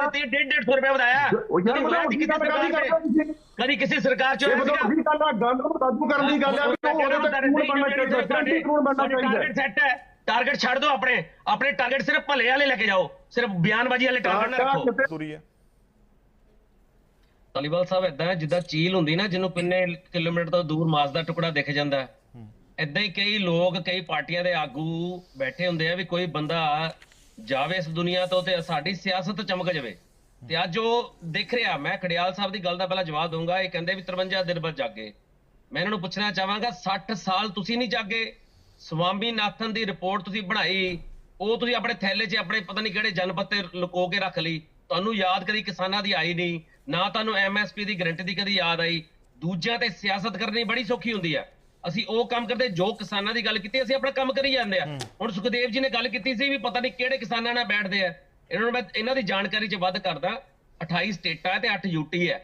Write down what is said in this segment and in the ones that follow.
ਦਿੱਤੀ 1.5 ਰੁਪਏ ਵਧਾਇਆ। ਉਹ ਯਾਰ ਕਦੀ ਕਿਸੇ ਗੱਲ ਸਰਕਾਰ ਕਰਦਾ ਚ? ਕਦੀ ਕਿਸੇ ਸਰਕਾਰ ਚ ਇਹ ਹੋਇਆ ਗੱਲ ਨੂੰ ਕਾਬੂ ਕਰਨ ਦੀ ਗੱਲ ਉਹ ਉਹਦੇ ਤੇ ਕਾਨੂੰਨ ਬਣਨਾ ਚਾਹੀਦਾ ਗਰੰਟੀ ਕਾਨੂੰਨ ਬਣਨਾ ਚਾਹੀਦਾ। ਟਾਰਗੇਟ ਸੈੱਟ ਹੈ ਟਾਰਗੇਟ ਛੱਡ ਦਿਓ ਆਪਣੇ ਆਪਣੇ ਟਾਰਗੇਟ ਸਿਰਫ ਭਲੇ ਵਾਲੇ ਲੈ ਕੇ ਜਾਓ ਸਿਰਫ ਬਿਆਨਬਾਜ਼ੀ ਵਾਲੇ ਟਾਰਗੇਟ ਨਾ ਰੱਖੋ। ਹੈ। ਤਾਲੀਵਾਲ ਸਾਹਿਬ ਇਦਾਂ ਜਿੱਦਾਂ ਚੀਲ ਹੁੰਦੀ ਨਾ ਜਿਹਨੂੰ ਕਿੰਨੇ ਕਿਲੋਮੀਟਰ ਤੋਂ ਦੂਰ ਮਾਸ ਦਾ ਟੁਕੜਾ ਦਿਖ ਜਾਂਦਾ ਇਦਾਂ ਹੀ ਕਈ ਲੋਕ ਕਈ ਪਾਰਟੀਆਂ ਦੇ ਆਗੂ ਬੈਠੇ ਹੁੰਦੇ ਆ ਵੀ ਕੋਈ ਬੰਦਾ ਜਾਵੇ ਇਸ ਦੁਨੀਆ ਤੋਂ ਤੇ ਸਾਡੀ ਸਿਆਸਤ ਚਮਕ ਜਾਵੇ। ਤੇ ਅੱਜ ਉਹ ਦੇਖ ਰਿਹਾ, ਮੈਂ ਖੜਿਆਲ ਸਾਹਿਬ ਦੀ ਗੱਲ ਦਾ ਪਹਿਲਾਂ ਜਵਾਬ ਦਊਂਗਾ। ਇਹ ਕਹਿੰਦੇ ਵੀ 53 ਦਿਨ ਬਾਅਦ ਜਾਗੇ। ਮੈਂ ਇਹਨਾਂ ਨੂੰ ਪੁੱਛਣਾ ਚਾਹਾਂਗਾ 60 ਸਾਲ ਤੁਸੀਂ ਨਹੀਂ ਜਾਗੇ? ਸਵਾਮੀਨਾਥਨ ਦੀ ਰਿਪੋਰਟ ਤੁਸੀਂ ਬਣਾਈ, ਉਹ ਤੁਸੀਂ ਆਪਣੇ ਥੈਲੇ 'ਚ ਆਪਣੇ ਪਤਾ ਨਹੀਂ ਕਿਹੜੇ ਜਨਪਦ ਤੇ ਲੁਕੋ ਕੇ ਰੱਖ ਲਈ। ਤੁਹਾਨੂੰ ਯਾਦ ਕਦੀ ਕਿਸਾਨਾਂ ਦੀ ਆਈ ਨਹੀਂ, ਨਾ ਤੁਹਾਨੂੰ ਐਮਐਸਪੀ ਦੀ ਗਰੰਟੀ ਦੀ ਕਦੀ ਯਾਦ ਆਈ। ਦੂਜਿਆਂ ਤੇ ਸਿਆਸਤ ਕਰਨੀ ਬੜੀ ਸੌਖੀ ਹੁੰਦੀ ਹੈ। ਅਸੀਂ ਉਹ ਕੰਮ ਕਰਦੇ ਜੋ ਕਿਸਾਨਾਂ ਦੀ ਗੱਲ ਕੀਤੀ ਅਸੀਂ ਆਪਣਾ ਕੰਮ ਕਰੀ ਜਾਂਦੇ ਆ। ਹੁਣ ਸੁਖਦੇਵ ਜੀ ਨੇ ਗੱਲ ਕੀਤੀ ਸੀ ਵੀ ਪਤਾ ਨਹੀਂ ਕਿਹੜੇ ਕਿਸਾਨਾਂ ਨਾਲ ਬੈਠਦੇ ਆ। ਇਹਨਾਂ ਨੂੰ ਮੈਂ ਇਹਨਾਂ ਦੀ ਜਾਣਕਾਰੀ 'ਚ ਵੱਧ ਕਰਦਾ 28 ਸਟੇਟਾਂ ਤੇ 8 ਯੂਟੀ ਹੈ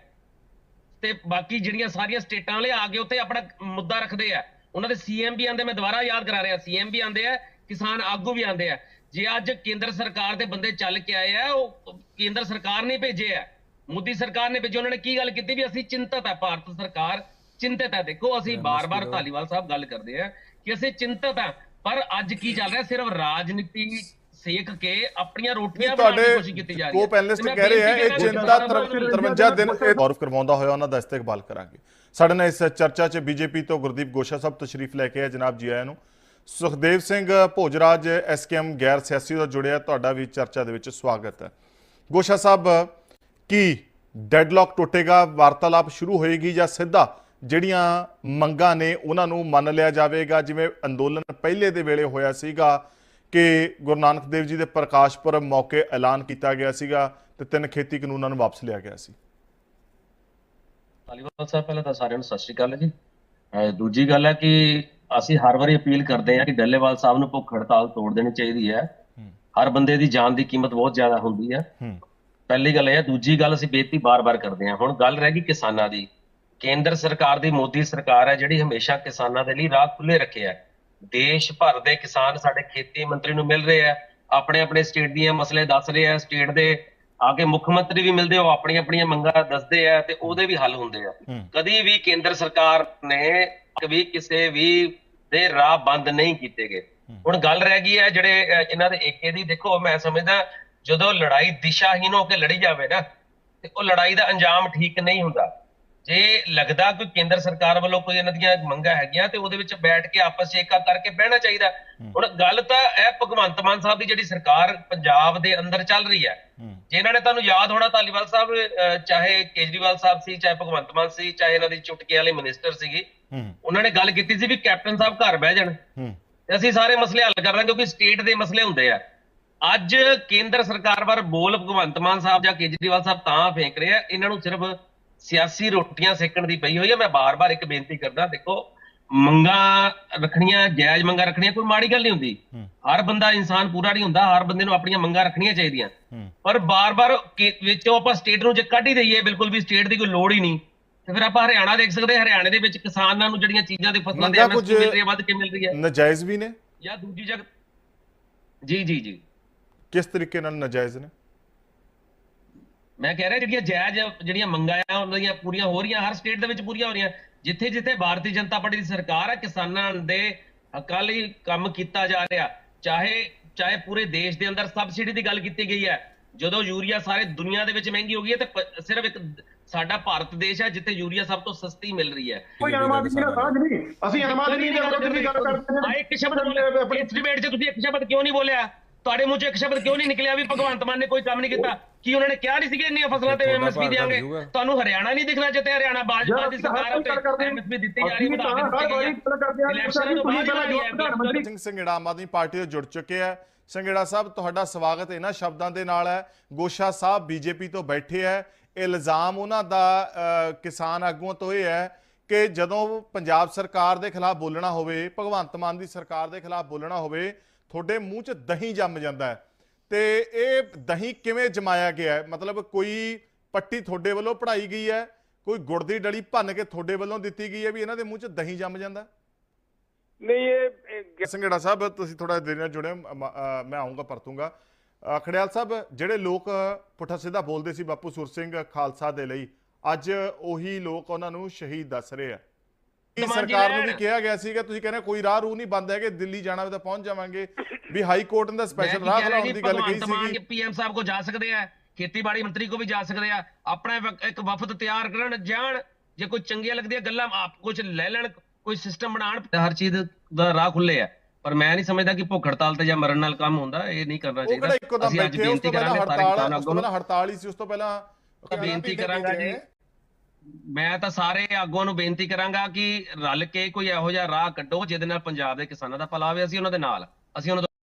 ਤੇ ਬਾਕੀ ਜਿਹੜੀਆਂ ਸਾਰੀਆਂ ਸਟੇਟਾਂ ਵਾਲੇ ਆ ਕੇ ਉੱਥੇ ਆਪਣਾ ਮੁੱਦਾ ਰੱਖਦੇ ਆ। ਉਹਨਾਂ ਦੇ ਸੀਐਮ ਵੀ ਆਂਦੇ ਮੈਂ ਦੁਬਾਰਾ ਯਾਦ ਕਰਾ ਰਿਹਾ ਸੀਐਮ ਵੀ ਆਂਦੇ ਆ ਕਿਸਾਨ ਆਗੂ ਵੀ ਆਂਦੇ ਆ। ਜੇ ਅੱਜ ਕੇਂਦਰ ਸਰਕਾਰ ਦੇ ਬੰਦੇ ਚੱਲ ਕੇ ਆਏ ਆ ਉਹ ਕੇਂਦਰ ਸਰਕਾਰ ਨੇ ਭੇਜੇ ਆ। ਮੋਦੀ ਸਰਕਾਰ ਨੇ ਭੇਜੇ ਉਹਨਾਂ ਨੇ ਕੀ ਗੱਲ ਕੀਤੀ ਵੀ ਅਸੀਂ ਚਿੰਤਤ ਹੈ ਭਾਰਤ ਸਰਕਾਰ। ਚਿੰਤਤ ਹੈ। ਦੇਖੋ ਅਸੀਂ ਬਾਰ-ਬਾਰ ਧਾਲੀਵਾਲ ਸਾਹਿਬ ਗੱਲ ਕਰਦੇ ਆ ਕਿ ਅਸੀਂ ਚਿੰਤਤ ਆ ਪਰ ਅੱਜ ਕੀ ਚੱਲ ਰਿਹਾ? ਸਿਰਫ ਰਾਜਨੀਤੀ ਸੇਕ ਕੇ ਆਪਣੀਆਂ ਰੋਟੀਆਂ ਬਣਾਉਣ ਦੀ ਕੋਸ਼ਿਸ਼ ਕੀਤੀ ਜਾ ਰਹੀ ਕੋ ਹੈ। ਪੈਨਲਿਸਟ ਤੇ ਮੈਂ ਕਹਿ ਰਹੇ ਆ ਇਹ ਚਿੰਤਾ ਚਾਹੁੰਦਾ 53 ਦਿਨ ਇਹ ਗੌਰਵ ਕਰਵਾਉਂਦਾ ਹੋਇਆ ਉਹਨਾਂ ਦਾ ਇਸਤਕਬਾਲ ਕਰਾਂਗੇ। ਸਾਡੇ ਨਾਲ ਇਸ ਚਰਚਾ 'ਚ ਬੀਜੇਪੀ ਤੋਂ ਗੁਰਦੀਪ ਗੋਸ਼ਾ ਸਾਹਿਬ ਤਸ਼ਰੀਫ ਲੈ ਕੇ ਆਏ ਜਨਾਬ ਜੀ ਆਇਆਂ ਨੂੰ। ਸੁਖਦੇਵ ਸਿੰਘ ਭੋਜਰਾਜ ਐਸਕੇਐਮ ਗੈਰ ਸਿਆਸੀ ਦਾ ਜੁੜਿਆ ਤੁਹਾਡਾ ਵੀ ਚਰਚਾ ਦੇ ਵਿੱਚ ਸਵਾਗਤ ਹੈ। ਗੋਸ਼ਾ ਸਾਹਿਬ ਕੀ ਡੈਡਲੌਕ ਟੁੱਟੇਗਾ? ਵਾਰਤਾਲਾਪ ਸ਼ੁਰੂ ਹੋਏਗੀ ਜਾਂ ਸਿੱਧਾ ਜਿਹੜੀਆਂ ਮੰਗਾਂ ਨੇ ਉਹਨਾਂ ਨੂੰ ਮੰਨ ਲਿਆ ਜਾਵੇਗਾ ਜਿਵੇਂ ਅੰਦੋਲਨ ਪਹਿਲੇ ਦੇ ਵੇਲੇ ਹੋਇਆ ਸੀਗਾ ਕਿ ਗੁਰੂ ਨਾਨਕ ਦੇਵ ਜੀ ਦੇ ਪ੍ਰਕਾਸ਼ ਪੁਰਬ ਮੌਕੇ ਐਲਾਨ ਕੀਤਾ ਗਿਆ ਸੀਗਾ ਤੇ ਤਿੰਨ ਖੇਤੀ ਕਾਨੂੰਨਾਂ ਨੂੰ ਵਾਪਸ ਲਿਆ ਗਿਆ ਸੀ। ਧਾਲੀਵਾਲ ਸਾਹਿਬ ਪਹਿਲਾਂ ਤਾਂ ਸਾਰਿਆਂ ਨੂੰ ਸਤਿ ਸ਼੍ਰੀ ਅਕਾਲ ਜੀ। ਦੂਜੀ ਗੱਲ ਹੈ ਕਿ ਅਸੀਂ ਹਰ ਵਾਰੀ ਅਪੀਲ ਕਰਦੇ ਹਾਂ ਕਿ ਡੱਲੇਵਾਲ ਸਾਹਿਬ ਨੂੰ ਭੁੱਖ ਹੜਤਾਲ ਤੋੜ ਦੇਣੀ ਚਾਹੀਦੀ ਹੈ। ਹਰ ਬੰਦੇ ਦੀ ਜਾਨ ਦੀ ਕੀਮਤ ਬਹੁਤ ਜ਼ਿਆਦਾ ਹੁੰਦੀ ਹੈ। ਪਹਿਲੀ ਗੱਲ ਇਹ ਹੈ ਦੂਜੀ ਗੱਲ ਅਸੀਂ ਬੇਨਤੀ ਬਾਰ-ਬਾਰ ਕਰਦੇ ਹਾਂ। ਹੁਣ ਗੱਲ ਰਹਿ ਗਈ ਕਿਸਾਨਾਂ ਦੀ। ਕੇਂਦਰ ਸਰਕਾਰ ਦੀ ਮੋਦੀ ਸਰਕਾਰ ਹੈ ਜਿਹੜੀ ਹਮੇਸ਼ਾ ਕਿਸਾਨਾਂ ਦੇ ਲਈ ਰਾਹ ਖੁੱਲੇ ਰੱਖਿਆ ਹੈ। ਦੇਸ਼ ਭਰ ਦੇ ਕਿਸਾਨ ਸਾਡੇ ਖੇਤੀ ਮੰਤਰੀ ਨੂੰ ਮਿਲ ਰਹੇ ਆ ਆਪਣੇ ਆਪਣੇ ਸਟੇਟ ਦੀਆਂ ਮਸਲੇ ਦੱਸ ਰਹੇ ਆ ਸਟੇਟ ਦੇ ਆ ਕੇ ਮੁੱਖ ਮੰਤਰੀ ਵੀ ਮਿਲਦੇ ਉਹ ਆਪਣੀਆਂ ਆਪਣੀਆਂ ਮੰਗਾਂ ਦੱਸਦੇ ਆ ਤੇ ਉਹਦੇ ਵੀ ਹੱਲ ਹੁੰਦੇ ਆ। ਕਦੀ ਵੀ ਕੇਂਦਰ ਸਰਕਾਰ ਨੇ ਕभी ਕਿਸੇ ਵੀ ਦੇ ਰਾਹ ਬੰਦ ਨਹੀਂ ਕੀਤੇ ਗਏ। ਹੁਣ ਗੱਲ ਰਹਿ ਗਈ ਹੈ ਜਿਹੜੇ ਇਹਨਾਂ ਦੇ ਏਕੇ ਦੀ ਦੇਖੋ ਮੈਂ ਸਮਝਦਾ ਜਦੋਂ ਲੜਾਈ ਦਿਸ਼ਾਹੀਨ ਹੋ ਕੇ ਲੜੀ ਜਾਵੇ ਨਾ ਤੇ ਉਹ ਲੜਾਈ ਦਾ ਅੰਜਾਮ ਠੀਕ ਨਹੀਂ ਹੁੰਦਾ। ਜੇ ਲੱਗਦਾ ਕੋਈ ਕੇਂਦਰ ਸਰਕਾਰ ਵੱਲੋਂ ਕੋਈ ਇਹਨਾਂ ਦੀਆਂ ਮੰਗਾਂ ਹੈਗੀਆਂ ਤੇ ਉਹਦੇ ਵਿੱਚ ਬੈਠ ਕੇ ਆਪਸ 'ਚ ਏਕਾ ਕਰਕੇ ਬਹਿਣਾ ਚਾਹੀਦਾ। ਹੁਣ ਗੱਲ ਤਾਂ ਇਹ ਭਗਵੰਤ ਮਾਨ ਸਾਹਿਬ ਦੀ ਜਿਹੜੀ ਸਰਕਾਰ ਪੰਜਾਬ ਦੇ ਅੰਦਰ ਚੱਲ ਰਹੀ ਹੈ। ਜੇ ਇਹਨਾਂ ਨੇ ਤੁਹਾਨੂੰ ਯਾਦ ਹੋਣਾ ਧਾਲੀਵਾਲ ਸਾਹਿਬ ਚਾਹੇ ਕੇਜਰੀਵਾਲ ਸਾਹਿਬ ਸੀ ਚਾਹੇ ਭਗਵੰਤ ਮਾਨ ਸੀ ਚਾਹੇ ਇਹਨਾਂ ਦੀ ਚੁਟਕੀ ਵਾਲੇ ਮਿਨਿਸਟਰ ਸੀਗੀ ਉਹਨਾਂ ਨੇ ਗੱਲ ਕੀਤੀ ਸੀ ਵੀ ਕੈਪਟਨ ਸਾਹਿਬ ਘਰ ਬਹਿ ਜਾਣ। ਤੇ ਅਸੀਂ ਸਾਰੇ ਮਸਲੇ ਹੱਲ ਕਰ ਲਾਂਗੇ ਕਿਉਂਕਿ ਸਟੇਟ ਦੇ ਮਸਲੇ ਹੁੰਦੇ ਆ। ਅੱਜ ਕੇਂਦਰ ਸਰਕਾਰ ਬਾਰ ਬੋਲ ਭਗਵੰਤ ਮਾਨ ਸਾਹਿਬ ਜਾਂ ਕੇਜਰੀਵਾਲ ਸਾਹਿਬ ਤਾਂ ਫੇਂਕ ਰਹੇ ਆ ਇਹਨਾਂ ਨੂੰ ਸਿਰਫ ਸਿਆਸੀ ਰੋਟੀਆਂ ਸੇਕਣ ਦੀ ਪਈ ਹੋਈ ਹੈ ਮੈਂ ਬਾਰ-ਬਾਰ ਇੱਕ ਬੇਨਤੀ ਕਰਦਾ ਦੇਖੋ ਮੰਗਾਂ ਰੱਖਣੀਆਂ ਜਾਇਜ਼ ਮੰਗਾਂ ਰੱਖਣੀਆਂ ਕੋਈ ਮਾੜੀ ਗੱਲ ਨਹੀਂ ਹੁੰਦੀ। ਹਰ ਬੰਦਾ ਇਨਸਾਨ ਪੂਰਾ ਨਹੀਂ ਹੁੰਦਾ ਹਰ ਬੰਦੇ ਨੂੰ ਆਪਣੀਆਂ ਮੰਗਾਂ ਰੱਖਣੀਆਂ ਚਾਹੀਦੀਆਂ। ਪਰ ਬਾਰ-ਬਾਰ ਵਿੱਚੋਂ ਆਪਾਂ ਸਟੇਟ ਨੂੰ ਜੇ ਕੱਢ ਹੀ ਦਈਏ ਬਿਲਕੁਲ ਵੀ ਸਟੇਟ ਦੀ ਕੋਈ ਲੋੜ ਹੀ ਨਹੀਂ। ਤੇ ਫਿਰ ਆਪਾਂ ਹਰਿਆਣਾ ਦੇਖ ਸਕਦੇ ਹਰਿਆਣੇ ਦੇ ਵਿੱਚ ਕਿਸਾਨਾਂ ਨੂੰ ਜਿਹੜੀਆਂ ਚੀਜ਼ਾਂ ਦੇ ਫਸਲਾਂ ਦੇ ਐਮਐਸਪੀ ਮਿਲ ਰਹੀ ਹੈ ਵੱਧ ਕੇ ਮਿਲ ਰਹੀ ਹੈ ਨਜਾਇਜ਼ ਵੀ ਨੇ? ਜਾਂ ਦੂਜੀ ਜਗ੍ਹਾ ਜੀ ਜੀ ਜੀ। ਕਿਸ ਤਰੀਕੇ ਨਾਲ ਨਜਾਇਜ਼ ਨੇ? ਮੈਂ ਕਹਿ ਰਿਹਾ ਜਿਹੜੀਆਂ ਜਾਇਜ਼ ਜਿਹੜੀਆਂ ਮੰਗਾਂ ਆ ਉਹਨਾਂ ਦੀਆਂ ਪੂਰੀਆਂ ਹੋ ਰਹੀਆਂ ਹਰ ਸਟੇਟ ਦੇ ਵਿੱਚ ਪੂਰੀਆਂ ਹੋ ਰਹੀਆਂ। ਜਿੱਥੇ ਜਿੱਥੇ ਭਾਰਤੀ ਜਨਤਾ ਪਾਰਟੀ ਦੀ ਸਰਕਾਰ ਹੈ ਕਿਸਾਨਾਂ ਦੇ ਹੱਕਾਂ ਲਈ ਕੰਮ ਕੀਤਾ ਜਾ ਰਿਹਾ। ਚਾਹੇ ਚਾਹੇ ਪੂਰੇ ਦੇਸ਼ ਦੇ ਅੰਦਰ ਸਬਸਿਡੀ ਦੀ ਗੱਲ ਕੀਤੀ ਗਈ ਹੈ। ਜਦੋਂ ਯੂਰੀਆ ਸਾਰੇ ਦੁਨੀਆ ਦੇ ਵਿੱਚ ਮਹਿੰਗੀ ਹੋ ਗਈ ਹੈ ਤੇ ਸਿਰਫ ਇੱਕ ਸਾਡਾ ਭਾਰਤ ਦੇਸ਼ ਹੈ ਜਿੱਥੇ ਯੂਰੀਆ ਸਭ ਤੋਂ ਸਸਤੀ ਮਿਲ ਰਹੀ ਹੈ। ਕੋਈ ਆਮ ਆਦਮੀ ਦਾ ਸਾਂਝ ਨਹੀਂ ਅਸੀਂ ਆਮ ਆਦਮੀ ਦੇ ਵਿਰੁੱਧ ਦੀ ਗੱਲ ਕਰਦੇ ਆ ਇੱਕ ਸ਼ਬਦ ਇਸ ਡਿਬੇਟ 'ਚ ਤੁਸੀਂ ਇੱਕ ਸ਼ਬਦ ਕਿਉਂ ਨਹੀਂ ਬੋਲਿਆ? ਤੁਹਾਡੇ ਮੂੰਹ 'ਚ ਇੱਕ ਸ਼ਬਦ ਕਿਉਂ ਨਹੀਂ ਨਿਕਲਿਆ ਵੀ ਭਗਵੰਤ ਮਾਨ ਨੇ ਕੋਈ ਕੰਮ ਨਹੀਂ ਕੀਤਾ? ਕੀ ਉਹਨਾਂ ਨੇ ਕਿਹਾ ਨਹੀਂ ਸੀਗੇ ਇੰਨੀਆਂ ਫਸਲਾਂ ਤੇ ਐਮਐਸਪੀ ਦੇਾਂਗੇ ਤੁਹਾਨੂੰ ਹਰਿਆਣਾ ਨਹੀਂ ਦਿਖਣਾ ਜਿੱਥੇ ਹਰਿਆਣਾ ਬਾਜਪਾ ਦੀ ਸਰਕਾਰ ਉੱਤੇ ਐਮਐਸਪੀ ਦਿੱਤੀ ਜਾ ਰਹੀ ਹੈ ਸਿੰਘ ਸੰਘੇੜਾ ਆਮ ਆਦਮੀ ਪਾਰਟੀ ਤੋਂ ਜੁੜ ਚੁੱਕੇ ਹੈ ਸੰਘੇੜਾ ਸਾਹਿਬ ਤੁਹਾਡਾ ਸਵਾਗਤ ਇਹਨਾਂ ਸ਼ਬਦਾਂ ਦੇ ਨਾਲ ਹੈ। ਗੋਸ਼ਾ ਸਾਹਿਬ ਬੀਜੇਪੀ ਤੋਂ ਬੈਠੇ ਹੈ ਇਲਜ਼ਾਮ ਉਹਨਾਂ ਦਾ ਕਿਸਾਨ ਆਗੂਆਂ ਤੋਂ ਇਹ ਹੈ ਕਿ ਜਦੋਂ ਪੰਜਾਬ ਸਰਕਾਰ ਦੇ ਖਿਲਾਫ ਬੋਲਣਾ ਹੋਵੇ ਭਗਵੰਤ ਮਾਨ ਦੀ ਸਰਕਾਰ ਦੇ ਖਿਲਾਫ ਬੋਲਣਾ ਹੋਵੇ ਤੁਹਾਡੇ ਮੂੰਹ 'ਚ ਦਹੀਂ ਜੰਮ ਜਾਂਦਾ ਹੈ। ਤੇ ਇਹ ਦਹੀਂ ਕਿਵੇਂ ਜਮਾਇਆ ਗਿਆ ਹੈ? ਮਤਲਬ ਕੋਈ ਪੱਟੀ ਤੁਹਾਡੇ ਵੱਲੋਂ ਪੜਾਈ ਗਈ ਹੈ? ਕੋਈ ਗੁੜ ਦੀ ਡਲੀ ਭੰਨ ਕੇ ਤੁਹਾਡੇ ਵੱਲੋਂ ਦਿੱਤੀ ਗਈ ਹੈ ਵੀ ਇਹਨਾਂ ਦੇ ਮੂੰਹ 'ਚ ਦਹੀਂ ਜੰਮ ਜਾਂਦਾ? ਨਹੀਂ ਇਹ ਸੰਘੇੜਾ ਸਾਹਿਬ ਤੁਸੀਂ ਥੋੜਾ ਦੇਰ ਨਾਲ ਜੁੜੇ ਮ- ਆਉਂਗਾ ਪਰਤੂੰਗਾ। ਖੜਿਆਲ ਸਾਹਿਬ ਜਿਹੜੇ ਲੋਕ ਪੁੱਠਾ ਸਿੱਧਾ ਬੋਲਦੇ ਸੀ ਬਾਪੂ ਸੁਰ ਸਿੰਘ ਖਾਲਸਾ ਦੇ ਲਈ ਅੱਜ ਉਹੀ ਲੋਕ ਉਹਨਾਂ ਨੂੰ ਸ਼ਹੀਦ ਦੱਸ ਰਹੇ ਆ। ਸਰਕਾਰ ਨੂੰ ਵੀ। ਕਿਹਾ ਗਿਆ ਸੀਗਾ ਤੁਸੀਂ ਕਹਿੰਦੇ ਕੋਈ ਰਾਹ ਰੂ ਨਹੀਂ ਬੰਦ ਹੈਗੇ ਦਿੱਲੀ ਜਾਣਾ ਵੀ ਤਾਂ ਪਹੁੰਚ ਜਾਵਾਂਗੇ। ਵੀ ਹਾਈ ਕੋਰਟ ਨੇ ਸਪੈਸ਼ਲ ਰਾਹ ਖਲਾਉਣ ਦੀ ਗੱਲ ਕਹੀ ਸੀਗੀ। ਪੀਐਮ ਸਾਹਿਬ ਕੋ ਜਾ ਸਕਦੇ ਆ ਖੇਤੀਬਾੜੀ ਮੰਤਰੀ ਕੋ ਵੀ ਜਾ ਸਕਦੇ ਆ ਆਪਣਾ ਇੱਕ ਵਫਦ ਤਿਆਰ ਕਰਨ ਜਾਣ ਜੇ ਕੋਈ ਚੰਗੀਆਂ ਲੱਗਦੀਆਂ ਗੱਲਾਂ ਆਪ ਕੁਝ ਲੈ ਲੈਣ ਕੋਈ ਸਿਸਟਮ ਬਣਾਉਣ ਹਰ ਚੀਜ਼ ਦਾ ਰਾਹ ਖੁੱਲੇ ਆ। ਪਰ ਮੈਂ ਨਹੀਂ ਸਮਝਦਾ ਕਿ ਭੁੱਖ ਹੜਤਾਲ ਤੇ ਜਾਂ ਮਰਨ ਨਾਲ ਕੰਮ ਹੁੰਦਾ ਇਹ ਨਹੀਂ ਕਰਨਾ ਚਾਹੀਦਾ। ਅਸੀਂ ਅੱਜ ਬੇਨਤੀ ਕਰਾਂਗੇ ਸਾਰੇ ਕਿਸਾਨਾਂ ਹੜਤਾਲ ਹੀ ਸੀ ਉਸ ਤੋਂ ਪਹਿਲਾਂ ਬੇਨਤੀ ਕਰਾਂਗਾ ਜੀ। ਮੈਂ ਤਾਂ ਸਾਰੇ ਆਗੂਆਂ ਨੂੰ ਬੇਨਤੀ ਕਰਾਂਗਾ ਕਿ ਰਲ ਕੇ ਕੋਈ ਇਹੋ ਜਿਹਾ ਰਾਹ ਕੱਢੋ ਜਿਹਦੇ ਨਾਲ ਪੰਜਾਬ ਦੇ ਕਿਸਾਨਾਂ ਦਾ ਭਲਾ ਹੋਵੇ, ਅਸੀਂ ਉਹਨਾਂ ਦੇ ਨਾਲ, ਅਸੀਂ ਉਹਨਾਂ